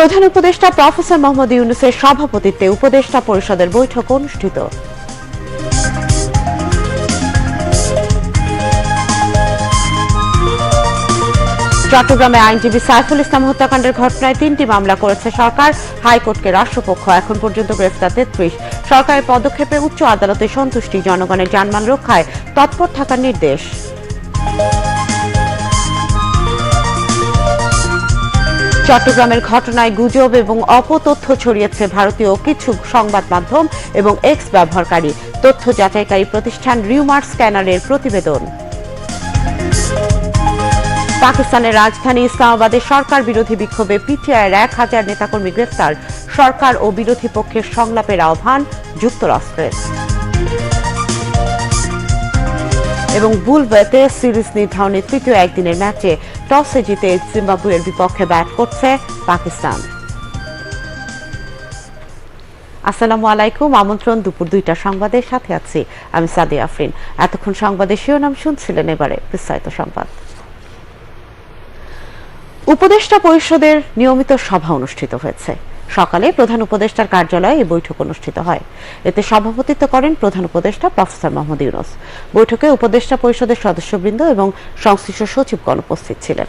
প্রধান উপদেষ্টা প্রফেসর মোহাম্মদ ইউনুসের সভাপতিত্বে উপদেষ্টা পরিষদের বৈঠক অনুষ্ঠিত। চট্টগ্রামে আইনজীবী সাইফুল ইসলাম হত্যাকাণ্ডের ঘটনায় তিনটি মামলা করেছে সরকার। হাইকোর্টকে রাষ্ট্রপক্ষ এখন পর্যন্ত গ্রেফতার তেত্রিশ। সরকারের পদক্ষেপে উচ্চ আদালতে সন্তুষ্টি জনগণের জানমাল রক্ষায় তৎপর থাকার নির্দেশ। চট্টগ্রামের ঘটনায় গুজব এবং অপতথ্য ছড়িয়েছে ভারতীয় কিছু সংবাদ মাধ্যম এবং এক্স ব্যবহারকারী। তথ্য যাচাইকারী প্রতিষ্ঠান রিউমার স্ক্যানারের প্রতিবেদন। পাকিস্তানের রাজধানী ইসলামাবাদে সরকার বিরোধী বিক্ষোভে পিটিআইয়ের এক হাজার নেতাকর্মী গ্রেফতার। সরকার ও বিরোধী পক্ষের সংলাপের আহ্বান যুক্তরাষ্ট্রের। এবং বুলবেতে সিরিজ নির্ধারণী তৃতীয় একদিনের ম্যাচে টসে জিতে জিম্বাবুয়ের বিপক্ষে ব্যাট করছে পাকিস্তান। আসসালামু আলাইকুম, আমন্ত্রণ দুপুর দুইটা সংবাদের সাথে আছি আমি সাদিয়া আফরিন। এতক্ষণ সংবাদের শিরোনাম শুনছিলেন এবারে বিস্তারিত সংবাদ। উপদেষ্টা পরিষদের নিয়মিত সভা অনুষ্ঠিত হয়েছে। সকালে প্রধান উপদেষ্টার কার্যালয়ে এই বৈঠক অনুষ্ঠিত হয়। এতে সভাপতিত্ব করেন প্রধান উপদেষ্টা প্রফেসর মোহাম্মদ ইউনুস। বৈঠকে উপদেষ্টা পরিষদের সদস্যবৃন্দ এবং সংশ্লিষ্ট সচিবগণ উপস্থিত ছিলেন।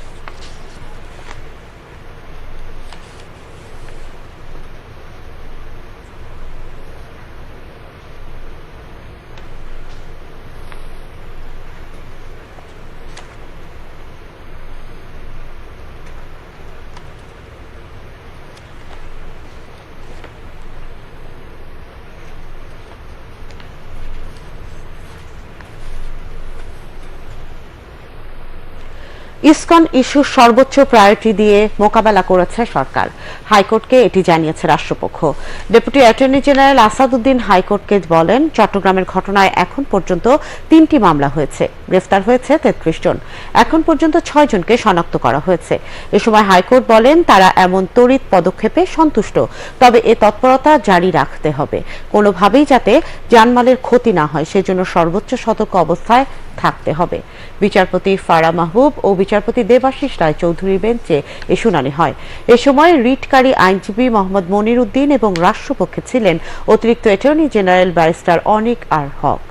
ইসকন ইস্যু সর্বোচ্চ প্রায়োরিটি দিয়ে মোকাবেলা করেছে সরকার। হাইকোর্টকে এটি জানিয়েছে রাষ্ট্রপক্ষ। ডেপুটি অ্যাটর্নি জেনারেল আসাদুদ্দিন হাইকোর্টকে বলেন, চট্টগ্রামের ঘটনায় এখন পর্যন্ত তিনটি মামলা হয়েছে। গ্রেফতার হয়েছে তেত্রিশ জন। এখন পর্যন্ত ছয় জনকে শনাক্ত করা হয়েছে। এ সময় হাইকোর্ট বলেন, তারা এমন তড়িৎ পদক্ষেপে সন্তুষ্ট। তবে এ তৎপরতা জারি রাখতে হবে। কোনোভাবেই যাতে জানমালের ক্ষতি না হয়, সেজন্য সর্বোচ্চ সতর্ক অবস্থায় থাকতে হবে। বিচারপতি ফারা মাহবুব ও বিচারপতি দেবাশিস রায় চৌধুরীর বেঞ্চে এ শুনানি হয়। এ সময় রিটকারী আইনজীবী মোহাম্মদ মনির উদ্দিন এবং রাষ্ট্রপক্ষে ছিলেন অতিরিক্ত attorney general barrister Anik R Haque.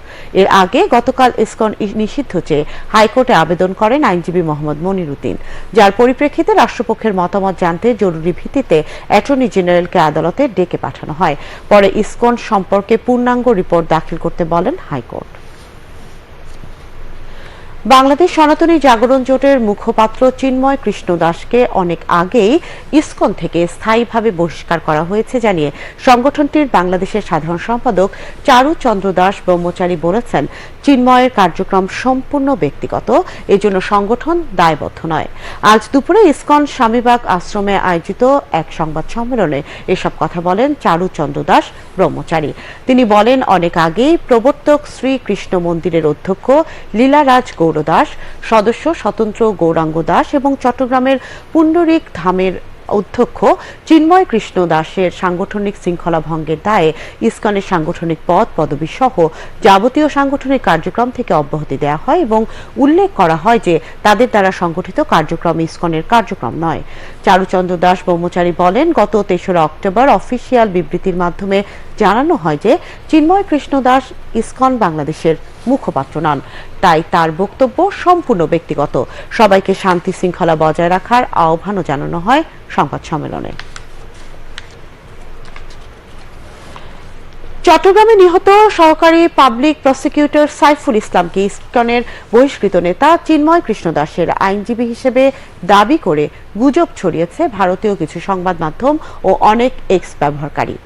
এর আগে গতকাল ইসকন নিষিদ্ধ চেয়ে হাইকোর্টে আবেদন করেন আইনজীবী মোহাম্মদ মনির উদ্দিন যার পরিপ্রেক্ষিতে রাষ্ট্রপক্ষের মতামত জানতে জরুরি ভিত্তিতে অ্যাটর্নি জেনারেলকে আদালতে ডেকে পাঠানো হয়। পরে ইসকন সম্পর্কে পূর্ণাঙ্গ রিপোর্ট দাখিল করতে বলেন হাইকোর্ট। বাংলাদেশ সনাতনী জাগরণ জোটের মুখপাত্র চিন্ময় কৃষ্ণ দাসকে অনেক আগেই ইসকন থেকে স্থায়ীভাবে বহিষ্কার করা হয়েছে জানিয়ে সংগঠনটির বাংলাদেশের সাধারণ সম্পাদক চারু চন্দ্র দাস ব্রহ্মচারী বলেছেন, চিন্ময়ের কার্যক্রম সম্পূর্ণ ব্যক্তিগত, এজন্য সংগঠন দায়বদ্ধ নয়। আজ দুপুরে ইসকন স্বামীবাগ আশ্রমে আয়োজিত এক সংবাদ সম্মেলনে এসব কথা বলেন চারু চন্দ্র দাস ব্রহ্মচারী। তিনি বলেন, অনেক আগেই প্রবর্তক শ্রী কৃষ্ণ মন্দিরের অধ্যক্ষ লীলারাজ গৌর দাস, সদস্য স্বতন্ত্র গৌরাঙ্গ দাস এবং চট্টগ্রামের পুণ্ডরিক ধামের অধ্যক্ষ চিন্ময় কৃষ্ণ দাসের সাংগঠনিক শৃঙ্খলা ভঙ্গের দায়ে ইসকনের সাংগঠনিক পদ, পদবি সহ যাবতীয় সাংগঠনিক কার্যক্রম থেকে অব্যাহতি দেওয়া হয় এবং উল্লেখ করা হয় যে তাদের দ্বারা সংগঠিত কার্যক্রম ইসকনের কার্যক্রম নয়। চারুচন্দ্র দাস ব্রহ্মচারী বলেন, গত তেসরা অক্টোবর অফিসিয়াল বিবৃতির মাধ্যমে জানানো হয় যে চিন্ময় কৃষ্ণ দাস ইসকন বাংলাদেশের মুখপাত্র নন। তাই তার বক্তব্য সম্পূর্ণ ব্যক্তিগত। সবাইকে শান্তি শৃঙ্খলা বজায় রাখার আহ্বানও জানানো হয় সংবাদ সম্মেলনে। চট্টগ্রামে নিহত সহকারী পাবলিক প্রসিকিউটর সাইফুল ইসলামকে ইস্কনের বহিষ্কৃত নেতা চিন্ময় কৃষ্ণ দাসের আইনজীবী হিসেবে দাবি করে গুজব ছড়িয়েছে ভারতীয় কিছু সংবাদ মাধ্যম ও অনেক এক্স ব্যবহারকারী।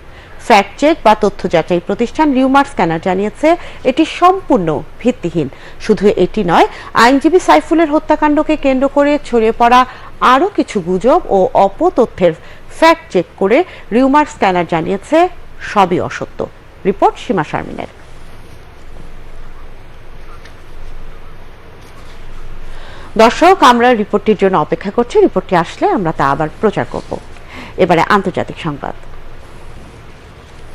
ফ্যাক্ট চেক বা তথ্য যাচাই প্রতিষ্ঠান রিউমার স্ক্যানার জানিয়েছে, এটি সম্পূর্ণ ভিত্তিহীন। শুধু এটি নয়, আইনজীবী সাইফুলের হত্যাকাণ্ডকে কেন্দ্র করে ছড়িয়ে পড়া আরও কিছু গুজব ও অপতথ্যের ফ্যাক্ট চেক করে রিউমার স্ক্যানার জানিয়েছে, সবই অসত্য। রিপোর্ট সীমা শারমিনের। দর্শক, আমরা রিপোর্টটির জন্য অপেক্ষা করছি। রিপোর্টটি আসলে আমরা তা আবার প্রচার করব। এবারে আন্তর্জাতিক সংবাদ।